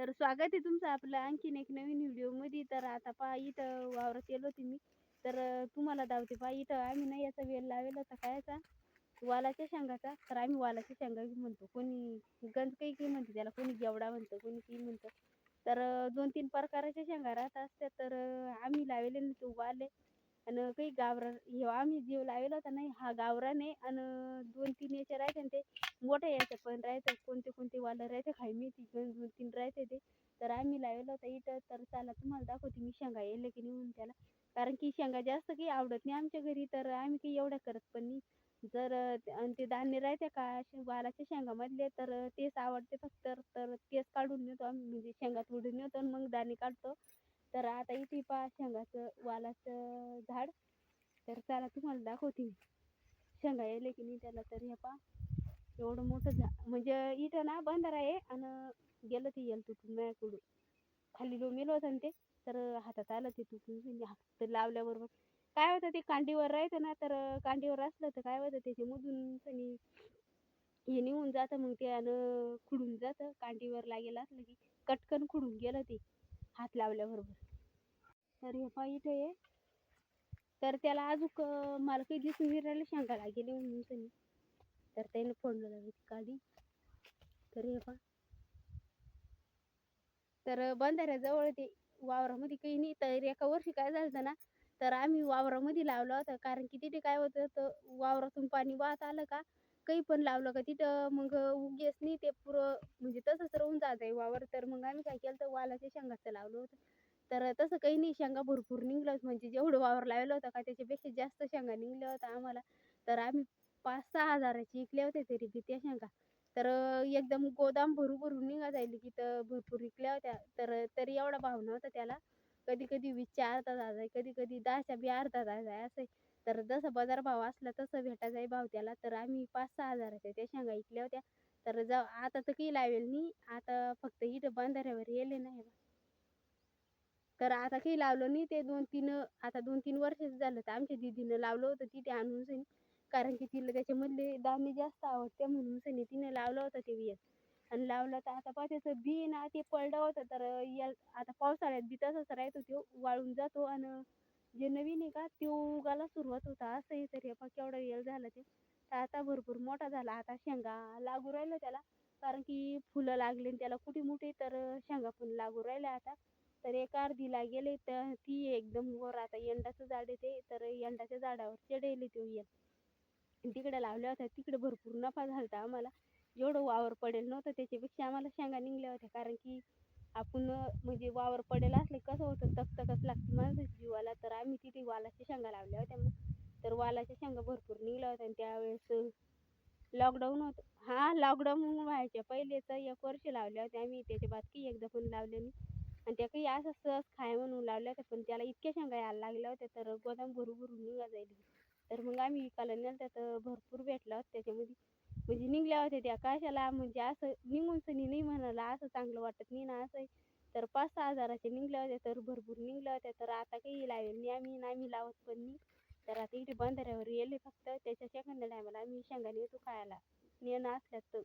तर स्वागत आहे तुमचं आपलं आणखीन एक नवीन व्हिडिओमध्ये. तर आता पहा इथं वावरात गेलो होती मी. तर तुम्हाला दावते पहा इथं आम्ही नाही याचा वेल लावेला होता कायचा वालाच्या शेंगाचा. तर आम्ही वालाच्या शेंगा म्हणतो. कोणी गंज काही काही म्हणते त्याला कोणी गेवडा म्हणतं कोणी काही म्हणतं. तर दोन तीन प्रकाराच्या शेंगा राहत असत्या. तर आम्ही लावलेले तो वाल आहे. आणि काही गावरा हे आम्ही जीव लावेला होता नाही हा गावरा नाही आणि दोन तीन याचे राहते ते मोठे याचे पण राहते कोणते कोणते वालं राहते खाई मेथी दोन दोन तीन राहते ते. तर आम्ही लावलं होता इथं तर चला तुम्हाला दाखवते मी शेंगा येईल की नाही म्हणून त्याला. कारण की शेंगा जास्त काही आवडत नाही आमच्या घरी तर आम्ही काही एवढ्या करत पण नाही. जर आणि ते धान्य राहते का वालाच्या शेंगामधले तर तेच आवडते फक्त. तर तेच काढून नेतो आम्ही म्हणजे शेंगा तोडून नेतो आणि मग दाणे काढतो. तर आता इथे पहा शेंगाचं वालाचं झाड. तर चला तुम्हाला दाखवते मी. शेंगा यायला की नाही त्याला तर हे पहा. एवढं मोठं झा म्हणजे इथं ना बंधारा आहे आणि गेलं ते येईल तुटून माझ्याकडून. खाली लो मेलो होतं ना ते तर हातात आलं ते तुटून. म्हणजे हात लावल्याबरोबर. काय होतं ते कांडीवर राहतं ना तर कांडीवर असलं तर काय होतं त्याच्यामधून सनी हे निघून जातं मग ते आणि खुडून जातं. कांडीवर लागेल असलं की कटकन खुडून गेलं ते. हात लावल्याबरोबर तर हे पहा इथं आहे तर त्याला अजूक मला काही दिसून नाही शंका शेंगा लागेली म्हणून त्यांनी. तर त्याने फोडलं लागली काढी तर हे पहा. तर बंधाऱ्याजवळ ते वावरामध्ये काही नाही तर एका वर्षी काय झालं ना तर आम्ही वावरामध्ये लावला होता कारण की तिथे काय होतं तर वावरातून पाणी वाहत आलं का काही पण लावलं का तिथं मग उगेच नाही ते पुरं म्हणजे तसंच राहून जात वावर. तर मग आम्ही काय केलं तर वालाच्या शेंगाचं लावलं होतं. तर तसं काही नाही शेंगा भरपूर निघलं म्हणजे जेवढं वावर लावलं होतं का त्याच्यापेक्षा जास्त शेंगा निघल्या होत्या आम्हाला. तर आम्ही पाच सहा हजाराची विकल्या होत्या तरी बी त्या शेंगा. तर एकदम गोदाम भरू भरून निघा जायली की तर भरपूर विकल्या होत्या. तर तरी एवढा भाव नव्हता त्याला. कधी कधी वीसच्या अर्धा जाय कधी कधी दहाच्या बी अर्धा जाय असं तर जसं बाजार भाव असला तसं भेटा जाई भाव त्याला. तर आम्ही पाच सहा हजाराच्या त्या शेंगा विकल्या होत्या. तर जा आता तर काही लावेल नाही. आता फक्त इथं बांधाऱ्यावर येले नाही तर आता काही लावलं नाही ते दोन तीन आता दोन तीन वर्षच झालं तर आमच्या दिदीनं लावलं होतं तिथे आणून सनी. कारण की तिला त्याच्यामधले दाणे जास्त आवडते म्हणून सनी तिने लावलं होतं ते बिया आणि लावलं तर आता पहा त्याचं बी ना ते पडलं होतं. तर या आता पावसाळ्यात बी तसंच राहतो तो वाळून जातो आणि जे नवीन आहे का ते उगाला सुरुवात होता. असं आहे तर हे पहा केवढा वेळ झाला ते. तर आता भरपूर मोठा झाला. आता शेंगा लागू राहिलं त्याला. कारण की फुलं लागले आणि त्याला कुठे मोठे तर शेंगा पण लागू राहिल्या आता. तर एक अर्धीला गेले तर ती एकदम वर आता यंदाचं झाड आहे ते. तर यंदाच्या झाडावर चढेल तो यल. तिकडे लावल्या होत्या. तिकडे भरपूर नफा झाला होता आम्हाला. जेवढं वावर पडेल नव्हतं. त्याच्यापेक्षा आम्हाला शेंगा निघल्या होत्या. कारण की आपण म्हणजे वावर पडेल असले कसं होतं? तकतकच लागते माणसाच्या जीवाला. तर आम्ही तिथे वालाच्या शेंगा लावल्या होत्या मग. तर वालाच्या शेंगा भरपूर निघल्या होत्या आणि त्यावेळेस लॉकडाऊन होतं हां लॉकडाऊन व्हायच्या पहिलेच एक वर्ष लावल्या होत्या आम्ही. त्याच्या बाद काही एकदा पण लावले नाही. आणि त्या काही असं सहज खाय म्हणून लावल्या होत्या पण त्याला इतक्या शेंगा यायला लागल्या होत्या तर गोदाम भरू भरून निघा जाईल तर मग आम्ही विकायला नेलं तर भरपूर भेटला होता त्याच्यामध्ये. म्हणजे निघल्या होत्या त्या कशाला? म्हणजे असं निघून सनी नाही म्हणाला असं चांगलं वाटत नाही ना असं तर पाच सहा हजाराच्या निघल्या होत्या तर भरपूर निघल्या होत्या. तर आता काही लावेल नाही आम्ही नाही लावत पण नाही. तर आता इथे बंधाऱ्यावर येले फक्त. त्याच्या सेकंड टायमाला आम्ही शेंगा नेतो खायला. नेणं असल्यास तर.